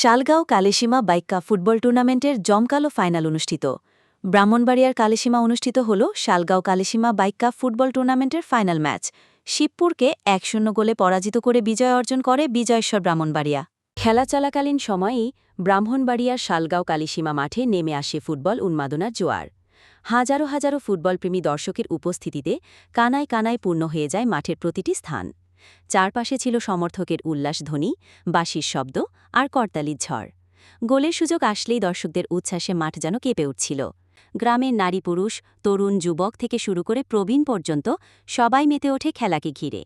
শালগাঁও কালেসীমা বাইক্কা ফুটবল টুর্নামেন্টের জমকালো ফাইনাল অনুষ্ঠিত। ব্রাহ্মণবাড়িয়ার কালেসীমা অনুষ্ঠিত হল শালগাঁও কালেসীমা বাইক্কা ফুটবল টুর্নামেন্টের ফাইনাল ম্যাচ। শিবপুরকে এক শূন্য গোলে পরাজিত করে বিজয় অর্জন করে বিজয়েশ্বর ব্রাহ্মণবাড়িয়া। খেলা চলাকালীন সময়েই ব্রাহ্মণবাড়িয়ার শালগাঁও কালিসীমা মাঠে নেমে আসে ফুটবল উন্মাদনার জোয়ার। হাজারো হাজারো ফুটবলপ্রেমী দর্শকের উপস্থিতিতে কানায় কানায় পূর্ণ হয়ে যায় মাঠের প্রতিটি স্থান। চারপাশে ছিল সমর্থকের উল্লাসধ্বনি বাঁশির শব্দ আর করতালির ঝড়। গোলের সুযোগ আসলেই দর্শকদের উচ্ছ্বাসে মাঠ যেন কেঁপে উঠছিল। গ্রামের নারী পুরুষ, তরুণ, যুবক থেকে শুরু করে প্রবীণ পর্যন্ত সবাই মেতে ওঠে খেলাকে ঘিরে।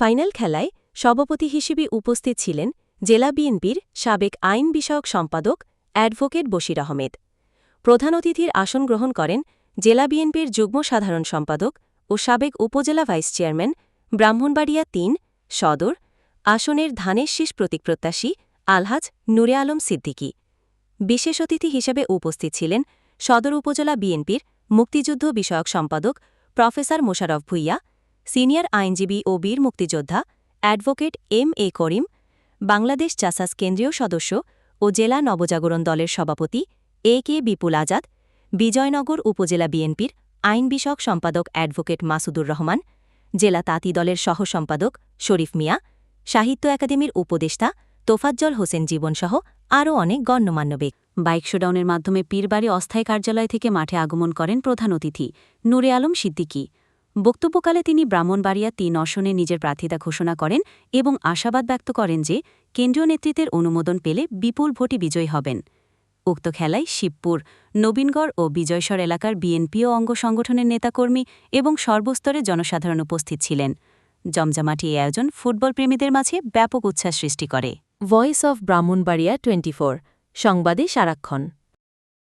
ফাইনাল খেলায় সভাপতি হিসেবে উপস্থিত ছিলেন জেলা বিএনপির সাবেক আইন বিষয়ক সম্পাদক অ্যাডভোকেট বশির আহমেদ। প্রধান অতিথির আসন গ্রহণ করেন জেলা বিএনপির যুগ্ম সাধারণ সম্পাদক ও সাবেক উপজেলা ভাইস চেয়ারম্যান ব্রাহ্মণবাড়িয়া তিন, সদর, আসনের ধানের শীষ প্রতীক প্রত্যাশী আলহাজ নুরে আলম সিদ্দিকী। বিশেষ অতিথি হিসেবে উপস্থিত ছিলেন সদর উপজেলা বিএনপির মুক্তিযুদ্ধ বিষয়ক সম্পাদক প্রফেসর মোশারফ ভুইয়া, সিনিয়র আইনজীবী ও বীর মুক্তিযোদ্ধা advocate M A Karim, Bangladesh চাসাস কেন্দ্রীয় সদস্য ও জেলা নবজাগরণ দলের সভাপতি এ কে বিপুল আজাদ, বিজয়নগর উপজেলা বিএনপির আইন বিষয়ক সম্পাদক অ্যাডভোকেট মাসুদুর রহমান জেলা তাঁতি দলের সহ সম্পাদক শরীফ মিয়া, সাহিত্য একাডেমির উপদেষ্টা তোফাজ্জল হোসেন জীবনসহ আরও অনেক গণ্যমান্য ব্যক্তি। বাইক শোডাউনের মাধ্যমে পীরবাড়ি অস্থায়ী কার্যালয় থেকে মাঠে আগমন করেন প্রধান অতিথি নুরে আলম সিদ্দিকী। বক্তব্যকালে তিনি ব্রাহ্মণবাড়িয়া তিন আসনে নিজের প্রার্থিতা ঘোষণা করেন এবং আশাবাদ ব্যক্ত করেন যে কেন্দ্রীয় নেতৃত্বের অনুমোদন পেলে বিপুল ভোটে বিজয়ী হবেন। উক্ত খেলায় শিবপুর, নবীনগড় ও বিজয়সর এলাকার বিএনপি ও অঙ্গ সংগঠনের নেতাকর্মী এবং সর্বস্তরে জনসাধারণ উপস্থিত ছিলেন। জমজমাটি এই আয়োজন ফুটবল প্রেমীদের মাঝে ব্যাপক উচ্ছ্বাস সৃষ্টি করে। ভয়েস অব ব্রাহ্মণবাড়িয়া টোয়েন্টি সংবাদে সারাক্ষণ।